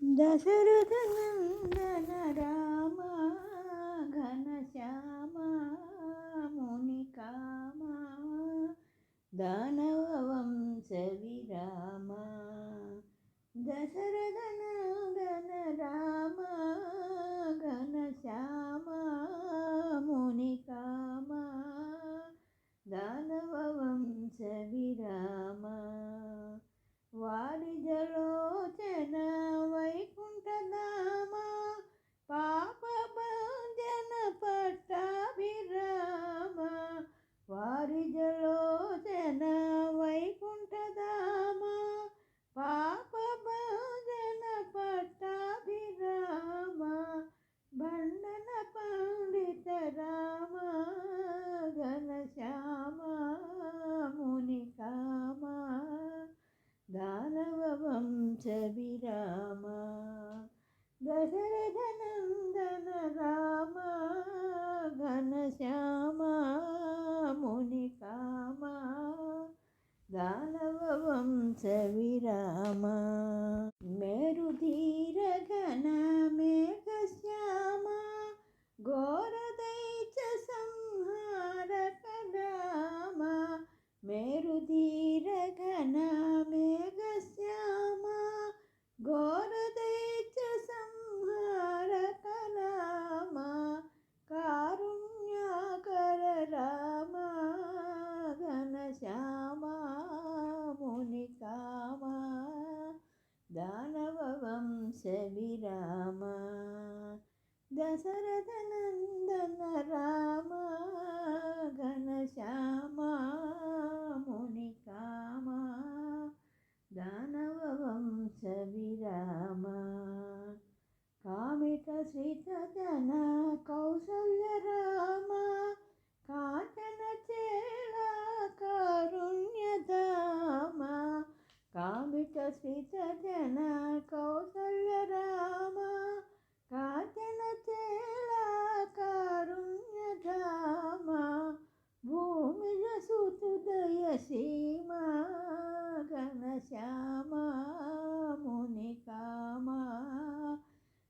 దశరథనందన రామ ఘనశ్యామ మునికామ దానవ వంశ విరామ. దశరథనందన రామ ఘనశ్యామ మునికామ దానవ వంశ విరామ వారిజలోచన వైకుంఠధామ పాప భంజన పట్టాభిరామ వారిజలోచన వైకుంఠధామ పాప భంజన పట్టాభిరామ బండన పండిత రామ ఘనశ్యామ మునికామ దానవ వంశ విరామ దశరథనందన రామ ఘనశ్యామ మునికామ దానవ వంశ విరామ మేరుధీర ఘన మేఘశ్యామ ఘోరదైత్య సంహారక రామ మేరుధీర ఘన మేఘశ్యామ ఘోరదైత్య సంహారక రామ కారుణ్యాకర రామ ఘనశ్యామ మునికామ దానవ వంశ విరామ దశరథనందన రామ ఘనశ్యామ మునికామ దానవ వంశ విరామ కామిత శ్రీత జన కౌసల్య రామ కాచన చేళ కారుణ్యధామ కామిత శ్రీత జన కౌసల్య రామ కాచన చేళ కారుణ్యధామ భూమిజ సుతుదయ సీమా ఘనశ్యామ మునికామ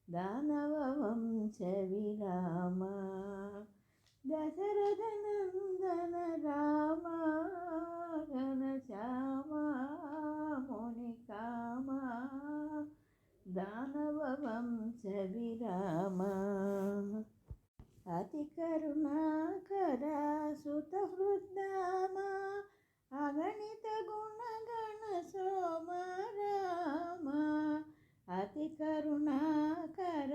దానవ వంశ విరామ దశరథనందన రామ ఘనశ్యామ మునికామ దానవ వంశ విరామ అతి కరుణాకర సుత హృద్దామ అగణిత గుణగణ సోమ రామ అతి కరుణాకర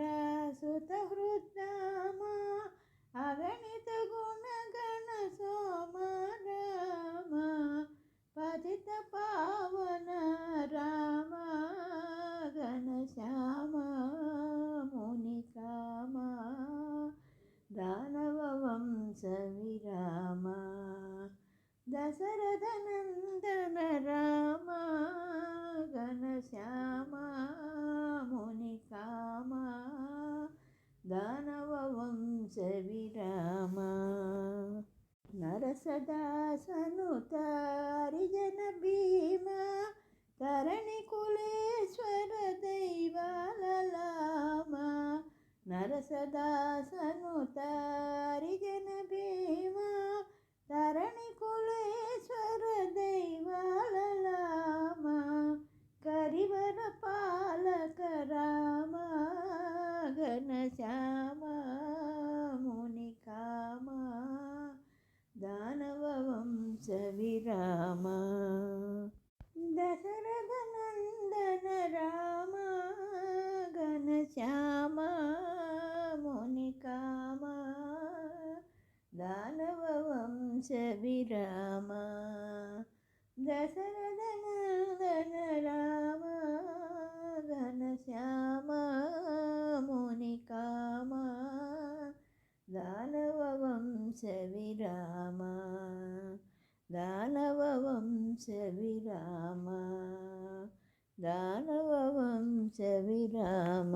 సుతహృద్నామా అగణిత గుణగణ సోమ పతిత పావన రామ ఘనశ్యామ మునికామ దానవ వంశ విరామ దశరథన నరసదాసనుత హరిజన భీమ తరణి కులేశ్వర దైవాలలామ నరసదాసనుత హరిజన భీమ తరణి కులేశ్వర దైవాలలామ కరివర పాలక రామ ఘనశ్యామ మునికామ దానవ వంశ విరామ దశరథనందన రామ ఘనశ్యామ మునికామ దానవ వంశ విరామ. దశరథనందన దానవ వంశ విరామ దానవ వంశ విరామ